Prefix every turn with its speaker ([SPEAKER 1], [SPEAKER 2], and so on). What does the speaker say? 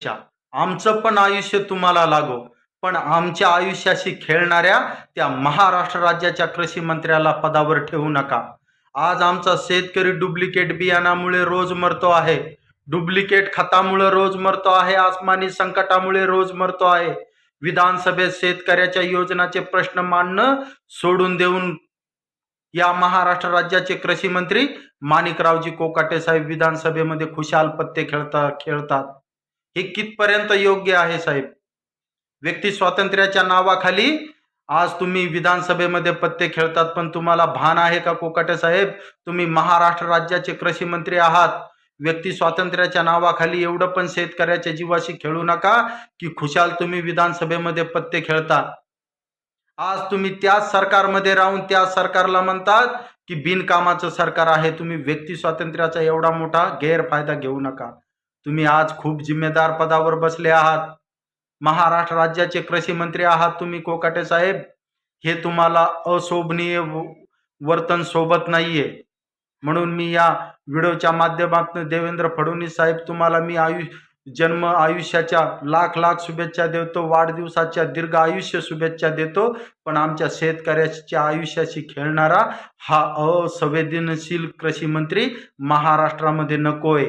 [SPEAKER 1] च्या. आमचं पण आयुष्य तुम्हाला लागो. पण आमच्या आयुष्याशी खेळणाऱ्या त्या महाराष्ट्र राज्याच्या कृषी मंत्र्याला पदावर ठेवू नका. आज आमचा शेतकरी डुप्लिकेट बियाणामुळे रोज मरतो आहे. डुप्लिकेट खतामुळे रोज मरतो आहे. आसमानी संकटामुळे रोज मरतो आहे. विधानसभेत शेतकऱ्याच्या योजनाचे प्रश्न मांडणं सोडून देऊन या महाराष्ट्र राज्याचे कृषी मंत्री माणिकरावजी कोकाटे साहेब विधानसभेमध्ये खुशाल पत्ते खेळता खेळतात. हे कितपर्यंत योग्य आहे साहेब? व्यक्ती स्वातंत्र्याच्या नावाखाली आज तुम्ही विधानसभेमध्ये पत्ते खेळतात पण तुम्हाला भान आहे का कोकाटे साहेब? तुम्ही महाराष्ट्र राज्याचे कृषी मंत्री आहात. व्यक्ती स्वातंत्र्याच्या नावाखाली एवढं पण शेतकऱ्याच्या जीवाशी खेळू नका की खुशाल तुम्ही विधानसभेमध्ये पत्ते खेळता. आज तुम्ही त्याच सरकारमध्ये राहून त्या सरकारला म्हणतात की बिनकामाचं सरकार आहे. तुम्ही व्यक्ती स्वातंत्र्याचा एवढा मोठा गैरफायदा घेऊ नका. तुम्ही आज खूप जिम्मेदार पदावर बसले आहात. महाराष्ट्र राज्याचे कृषी मंत्री आहात तुम्ही कोकाटे साहेब. हे तुम्हाला अशोभनीय व- वर्तन सोबत नाहीये. म्हणून मी या व्हिडिओच्या माध्यमातून देवेंद्र फडणवीस साहेब तुम्हाला मी आयु जन्म आयुष्याच्या लाख लाख शुभेच्छा देतो वाढदिवसाच्या दीर्घ आयुष्य शुभेच्छा देतो. पण आमच्या शेतकऱ्याच्या आयुष्याशी खेळणारा हा असंवेदनशील कृषी मंत्री महाराष्ट्रामध्ये नकोय.